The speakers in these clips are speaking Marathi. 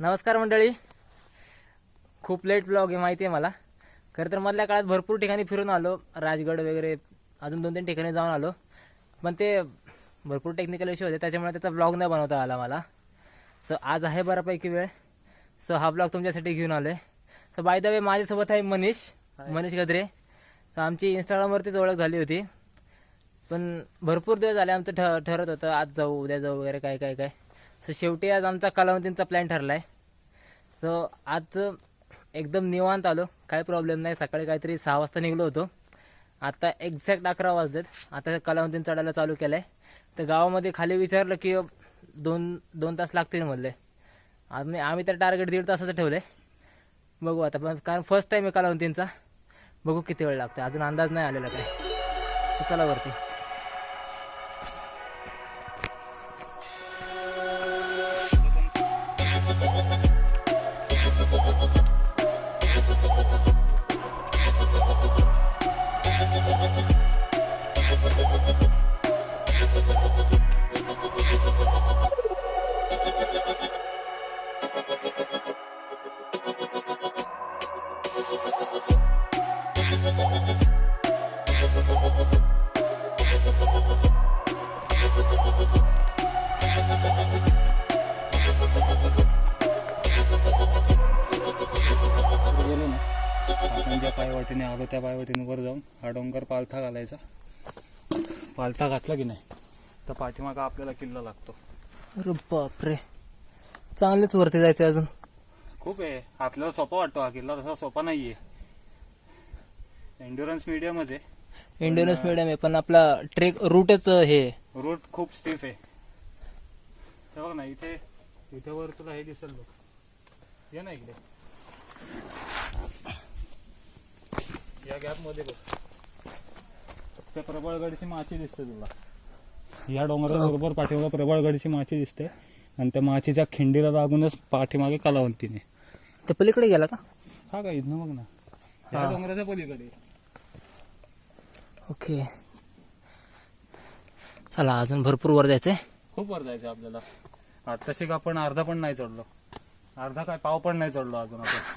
नमस्कार मंडळी. खूप लेट ब्लॉग आहे माहिती आहे मला. खरं तर मधल्या काळात भरपूर ठिकाणी फिरून आलो. राजगड वगैरे अजून दोन तीन ठिकाणी जाऊन आलो. पण ते भरपूर टेक्निकल इश्यू होते त्याच्यामुळे त्याचा ब्लॉग नाही बनवता आला मला. सो आज आहे बऱ्यापैकी वेळ. सो हा ब्लॉग तुमच्यासाठी घेऊन आलो आहे सो बाय द वे माझ्यासोबत आहे मनीष. मनीष गद्रे. तर आमची इंस्टाग्रामवरतीच ओळख झाली होती. पण भरपूर दिवस झाले आमचं ठ ठरत होतं आज जाऊ उद्या जाऊ वगैरे काय काय काय. सो शेवटी आज आमचा कलावंतींचा प्लॅन ठरला आहे सो आज एकदम निवांत आलो. काही प्रॉब्लेम नाही. सकाळी काहीतरी सहा वाजता निघलो होतो. आता एक्झॅक्ट अकरा वाजलेत. आता कलावंतीन चढायला चालू केलं आहे तर गावामध्ये खाली विचारलं की दोन दोन तास लागतील म्हणले. आम्ही आम्ही तर टार्गेट दीड तासाचं ठेवलं आहे बघू आता. पण कारण फर्स्ट टाईम आहे कलावंतींचा बघू किती वेळ लागतो अजून अंदाज नाही आलेला काय चला वरती. पायवाटीने आलो त्या पायवाटीने वर जाऊन. हा डोंगर पालथा घालायचा. पालथा घातला की नाही? तर पाठीमागा आपल्याला किल्ला लागतो. अरे बापरे. चांगलेच वरती जायचं अजून. खूप आहे. आपल्याला सोपा वाटतो. हा किल्ला तसा सोपा नाहीये. एन्ड्युरन्स मीडियमच आहे. इंडोनेस मिडियम आहे पण आपला ट्रेक रूटच हे आहे. रूट खूप स्टिफ आहे. बघ ना इथे इथे वर तुला हे दिसेल बघ. ये ना इकडे. या गॅपमध्ये बघ. त्या प्रबळगडची माची दिसते तुला. या डोंगराबरोबर पाठीमागे प्रबळगडची माची दिसते. आणि त्या माचीच्या खिंडीला लागूनच पाठीमागे कलावंतीने ते पलीकडे गेला का? हा का इथनं बघ ना. या हा. डोंगराच्या पलीकडे. ओके. चला अजून भरपूर वर जायचंय. खूप वर जायचं आपल्याला. आत्ताशी का आपण अर्धा पण नाही चढलो. अर्धा काय पाव पण नाही चढलो अजून आपण.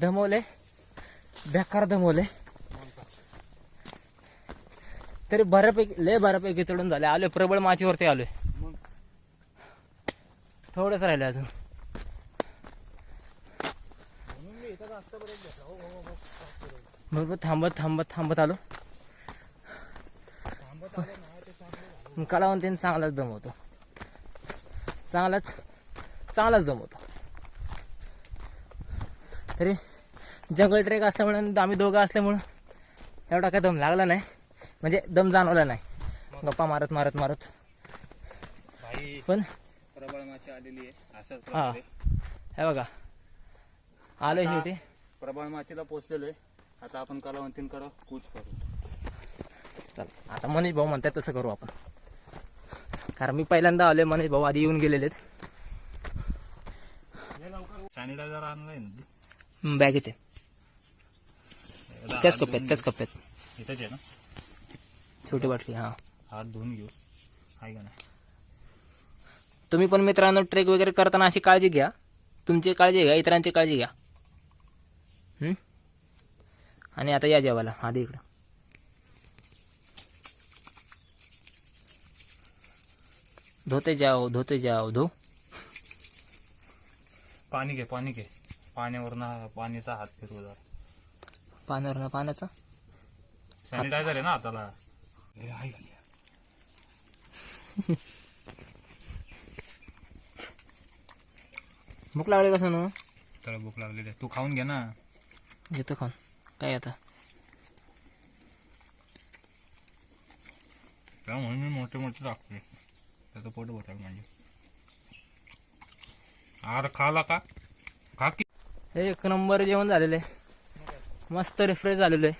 दमवले बेकार दमवले तरी बऱ्यापैकी लय बऱ्यापैकी चढून झाले. आलोय प्रबळ माचीवरती आलोय. मग थोडंच राहिले अजून. बरोबर थांबत थांबत थांबत आलो. पण कलावंतीने चांगलाच दमवतो. चांगलाच चांगलाच दमवतो. तरी जंगल ट्रेक असल्यामुळे आम्ही दोघं असल्यामुळं एवढा काय दम लागला नाही. म्हणजे दम जाणवला नाही. गप्पा मारत मारत मारत. भाई पण प्रबळ माशी आलेली आहे. असंच हा. हे बघा. आलोय शेवटी. प्रबळ माचीला पोचलेलो आहे. आता आपण कलावंतींकडे कूच करू. चल आता मनीष भाऊ म्हणतात तसं करू आपण. कारण मी पहिल्यांदा आलोय मनीष भाऊ आधी येऊन गेलेले सॅनिटायझर आणलाय ना बॅग येते. त्याच कप्प्यात त्याच कप्प्यात. इथंच आहे ना? छोटी बाटली हा. हात धुवून घेऊ. आहे का नाही? तुम्ही पण मित्रांनो ट्रेक वगैरे करताना अशी काळजी घ्या. तुमची काळजी घ्या इतरांची काळजी घ्या. हं? आणि आता या जेवायला आधी इकडं. धोते जाओ धोते जाओ धो. पाणी घे पाणी घे. पाण्यावरनं पाणीचा हात फिरवू जरा. पाण्यावर ना पाण्याचा? सॅनिटायझर आहे ना हाताला हे आहे? भूक लागली कसं ना त्याला भूक लागलेली आहे तू खाऊन घे ना. घेतो खाऊन. काय आता? त्यामुळे मी मोठे मोठे टाकते. त्याचं पोट भरेल म्हणजे आर खाला का? खा की. एक नंबर जेवण झालेलं आहे. मस्त रिफ्रेश झालेलं आहे.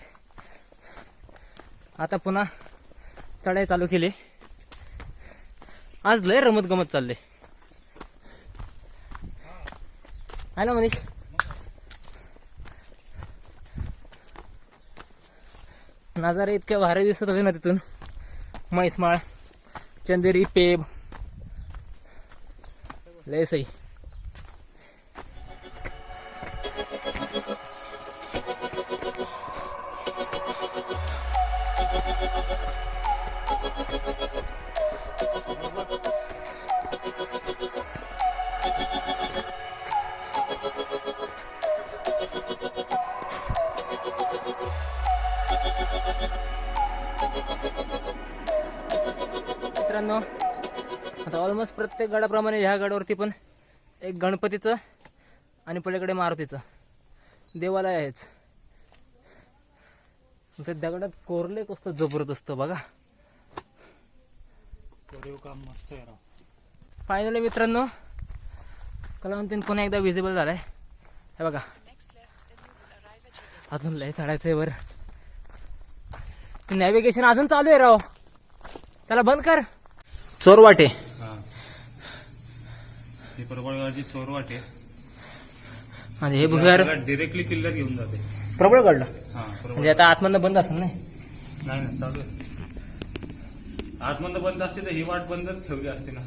आता पुन्हा चढाई चालू केली. आज लय रमत गमत चालले आहे ना मनीष? नजारे इतके भारी दिसत होते ना तिथून. म्हैसमाळ चंदेरी पेब. लय सही मित्रांनो आता ऑलमोस्ट प्रत्येक गडाप्रमाणे ह्या गडावरती पण एक गणपतीचं आणि पलीकडे मारुतीचं देवालय आहेच. ते दगडात कोरले कसं जबरदस्त बघा. कोरीव काम मस्त आहे राव फायनली मित्रांनो कलावंतीन पुन्हा एकदा विजिबल झालाय. हे बघा. अजून लय चढायचंय वर. नॅव्हिगेशन अजून चालू आहे राव. त्याला बंद कर. चोरवाटे. हा. ही प्रबळगडची चोरवाट. आहे म्हणजे हे भुयार डिरेक्टली किल्ल्यात घेऊन जाते. प्रबळ काढलं हा प्रबळ म्हणजे आता आतमधनं बंद असेल नाही नाही ना चालू आतमधलं बंद असते तर ही वाट बंदच ठेवली असते ना.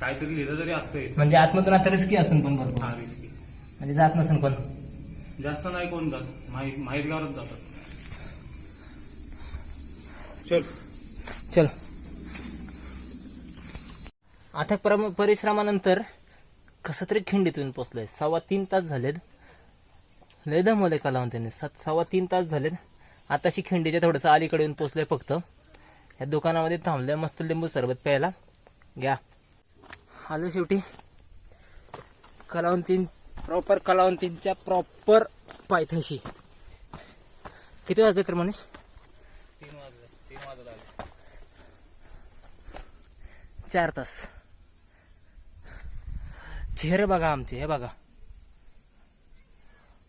काहीतरी लिहिलं तरी असतं इथं. म्हणजे आतमधून आता रिस्की असेल पण भरपूर. हा रिस्की म्हणजे जात नसेल पण. जास्त नाही कोण जात? माहीत माहितगावच जातात. चल. चल. अथक परम परिश्रमानंतर कसं तरी खिंडीतून पोचलोय. सव्वा तीन तास झालेत. लय दमवले कलावंतांनी. सात सव्वा तीन तास झालेत. आताशी खिंडीच्या थोडंसं अलीकडे येऊन पोचलोय फक्त. या दुकानामध्ये थांबलोय मस्त लिंबू सरबत प्यायला. घ्या. आलो शेवटी. कलावंतीन प्रॉपर कलावंतींच्या प्रॉपर पायथ्याशी. किती वाजले तर मनीष? तीन वाजले तीन वाजत चार तास. चेहरे बघा आमचे हे बघा.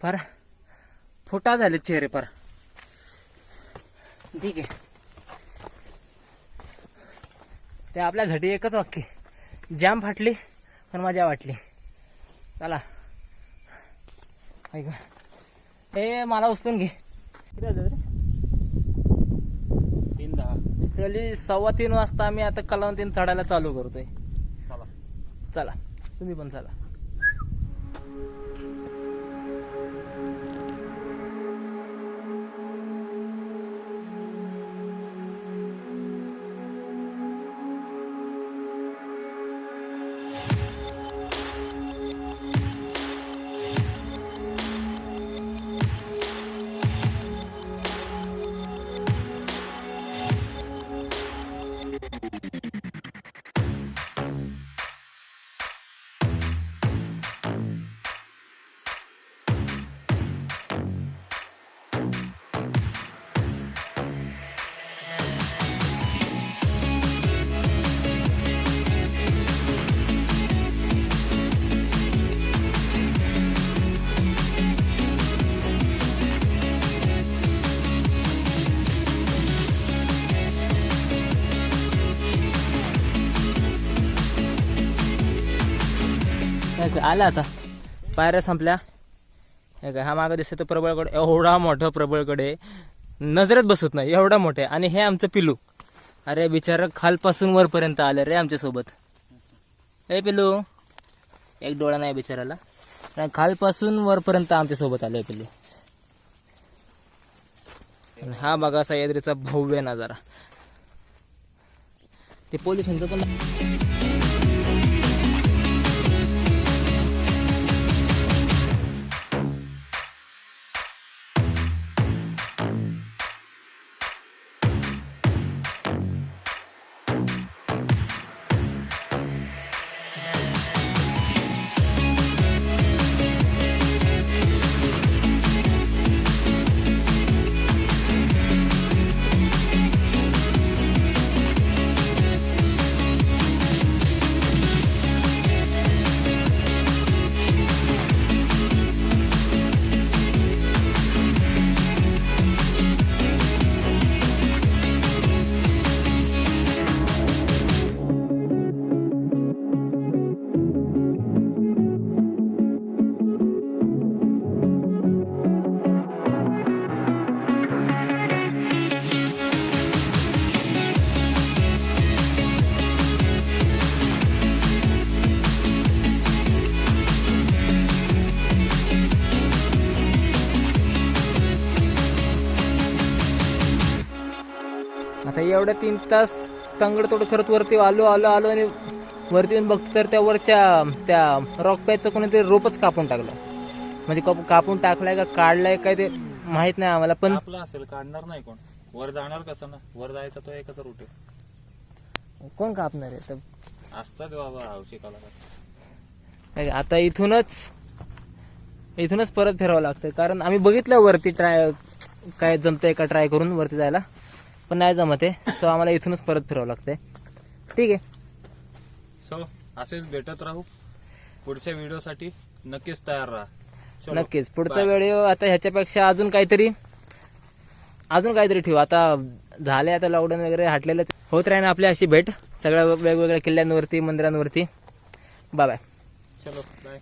फार फोटा झाले चेहरे फार ठीक आहे. ते आपल्यासाठी एकच वाक्य जाम फाटली पण मजा वाटली. चला. ऐका. हे मला उचलून घे. किती रे? तीन दहा. लिटरली सव्वा तीन वाजता आम्ही आता कलावंतीन चढायला चालू करतोय. चला. चला. तुम्ही पण चला. हे आला आता? पायऱ्या संपल्या. हे काय हा मागं दिसतो प्रबळगड. एवढा मोठा प्रबळगड आहे. नजरेत बसत नाही एवढा मोठा आहे. आणि हे आमचं पिलू अरे बिचारा खालपासून वरपर्यंत आलं रे आमच्यासोबत हे पिलू एक डोळा नाही बिचाराला. आणि खालपासून वरपर्यंत आमच्यासोबत आलं पिलू आणि हा बघा सह्याद्रीचा भव्य नजारा. ते पोलिसांचं पण एवढ्या तीन तास तंगड करत वरती आलो आलो आलो आणि वरती येऊन बघतो तर त्या वरच्या त्या रॉक पॅचचं कोणीतरी रोपच कापून टाकलं. म्हणजे काप- कापून टाकलाय का काढलाय काय ते माहीत नाही आम्हाला पण आपला असेल काढणार नाही कोण? वर जाणार कसं ना? वर जायचा तो एकच रूट आहे. कोण कापणार आहे? तर असतात बाबा हौशी कलाकार. आता इथूनच इथूनच परत फिरावं लागतं कारण आम्ही बघितलं वरती ट्राय काय जमतंय का ट्राय करून वरती जायला. पण नाही जमत आहे. सो आम्हाला इथूनच परत फिरावं लागतंय. ठीक आहे. सो असेच भेटत राहू. पुढच्या व्हिडिओसाठी नक्कीच तयार राहा. नक्कीच. पुढचा. व्हिडिओ आता ह्याच्यापेक्षा अजून काहीतरी अजून काहीतरी ठेवू. आता झाले आता लॉकडाऊन वगैरे हटलेलं होत राहील आपली अशी भेट. सगळ्या वेगवेगळ्या किल्ल्यांवरती मंदिरांवरती. बाय बाय चलो बाय